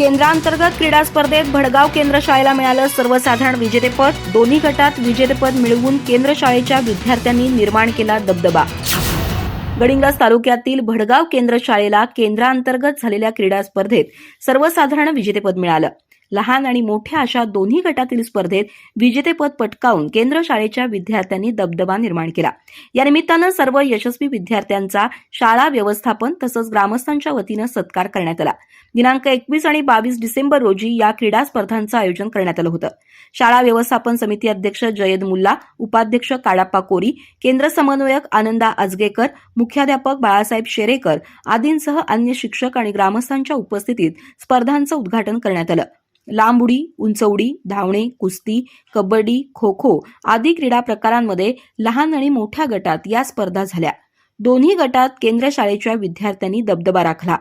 केंद्रांतर्गत क्रीडा स्पर्धेत भडगाव केंद्र शाळेला मिळालं सर्वसाधारण विजेतेपद. दोन्ही गटात विजेतेपद मिळवून केंद्र शाळेच्या विद्यार्थ्यांनी निर्माण केला दबदबा. गडिंग्लज तालुक्यातील भडगाव केंद्र शाळेला केंद्रांतर्गत झालेल्या क्रीडा स्पर्धेत सर्वसाधारण विजेतेपद मिळालं. लहान आणि मोठ्या अशा दोन्ही गटातील स्पर्धेत विजेतेपद पटकावून केंद्र शाळेच्या विद्यार्थ्यांनी दबदबा निर्माण केला. या निमित्तानं सर्व यशस्वी विद्यार्थ्यांचा शाळा व्यवस्थापन तसंच ग्रामस्थांच्या वतीनं सत्कार करण्यात आला. दिनांक एकवीस आणि बावीस डिसेंबर रोजी या क्रीडा स्पर्धांचं आयोजन करण्यात आलं होतं. शाळा व्यवस्थापन समिती अध्यक्ष जयद मुल्ला उपाध्यक्ष काडाप्पा कोरी केंद्र समन्वयक आनंदा आजगेकर मुख्याध्यापक बाळासाहेब शेरेकर आदींसह अन्य शिक्षक आणि ग्रामस्थांच्या उपस्थितीत स्पर्धांचं उद्घाटन करण्यात आलं. लांब उडी उंच उडी धावणे कुस्ती कबड्डी खो खो आदी क्रीडा प्रकारांमध्ये लहान आणि मोठ्या गटात या स्पर्धा झाल्या. दोन्ही गटात केंद्र शाळेच्या विद्यार्थ्यांनी दबदबा राखला.